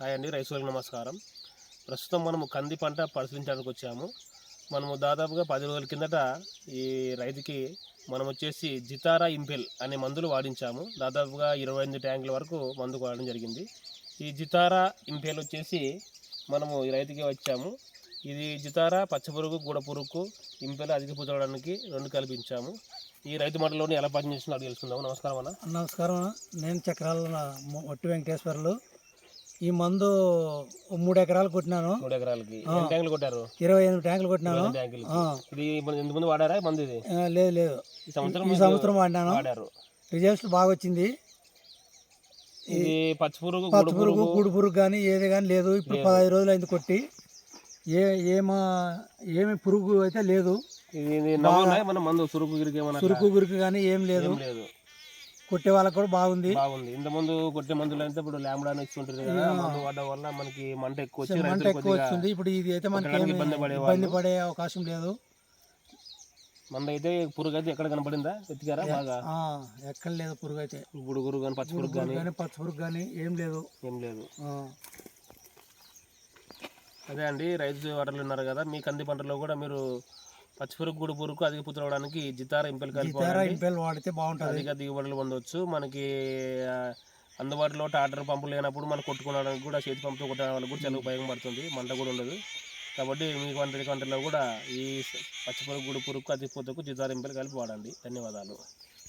Hi అండి రైతులకు నమస్కారం. ప్రస్తుతం మనము కంది పంట పరిశీలించడానికి వచ్చాము. మనము దాదాపుగా పది రోజుల కిందట ఈ రైతుకి మనం వచ్చేసి జితారా ఇంపెల్ అనే మందులు వాడించాము. దాదాపుగా ఇరవై ఎనిమిది ట్యాంకుల వరకు మందు వాడడం జరిగింది. ఈ జితారా ఇంపెల్ వచ్చేసి మనము ఈ రైతుకి వచ్చాము. ఇది జితారా పచ్చపురుగు గూడ పురుగు ఇంపెల్ అధిక పుచ్చడానికి రెండు కల్పించాము. ఈ రైతు మండలంలోని ఎలా పనిచేస్తుందో తెలుసుకుందాము. నమస్కారం అన్న. నమస్కారం. నేను చక్రాల ఒట్టి వెంకటేశ్వర్లు. ఈ మందు మూడు ఎకరాలు కొట్టినాను. మూడు ఎకరాలకి. ట్యాంకులు కొట్టారు? ఇరవై ఎనిమిది ట్యాంకులు కొట్టినాను. ఇది ముందు వాడారా మందు ఇది? లేదు లేదు. ఈ సంవత్సరం ఈ సంవత్సరం వాడినాను. వాడారు. రిజల్ట్స్ బాగా వచ్చింది. ఇది పచ్చి పురుగు పచ్చ గుడ్డు పురుగు పురుగు. గూడు పురుగు కానీ ఏది కానీ లేదు. ఇప్పుడు. పదహైదు రోజులు అయింది కొట్టి. ఏ ఏమా ఏమి పురుగు అయితే లేదు. ఇది మందు? సురుకు గిరికి సురుకు గురుకు కానీ ఏం లేదు. కొట్టే వాళ్ళకి కూడా బాగుంది. బాగుంది. ఇంత ముందు కొట్టే మందులు అయితే ఇప్పుడు లాంబ్డా అని ఇస్తుంటారు కదా. మందు వాడడం వల్ల మనకి మంట ఎక్కువ వచ్చి మంట ఎక్కువ వచ్చింది. ఇప్పుడు ఇది అయితే మనకి ఇబ్బంది పడే అవకాశం లేదు. మంద అయితే పురుగు అయితే ఎక్కడ కనపడిందా? వెతికారా బాగా? ఎక్కడ లేదు పురుగు అయితే గుడు గురుగు కానీ పచ్చి పురుగు కానీ పచ్చ పురుగు కానీ ఏం లేదు. ఏం లేదు. అదే అండి రైతు వాటర్లు ఉన్నారు కదా మీ కంది పంటలో కూడా మీరు పచ్చి పురుగు గుడు పురుగు అధిక పుత్తడానికి జితార ఇంపెల్ కలిపి జితారా. ఇంపెల్ వాడితే బాగుంటది. అధిక దిగుబడులు పొందవచ్చు మనకి అందుబాటులో టాటర్ పంపులు లేనప్పుడు మనం కొట్టుకోవడానికి కూడా చేతి పంపుతో కొట్టడం వల్ల కూడా చాలా ఉపయోగపడుతుంది మంట కూడా ఉండదు. కాబట్టి మీ వంట వంటలో కూడా ఈ పచ్చిపురుగు గుడి పురుగు అతి పురుగు జితారింపులు కలిపి వాడండి ధన్యవాదాలు.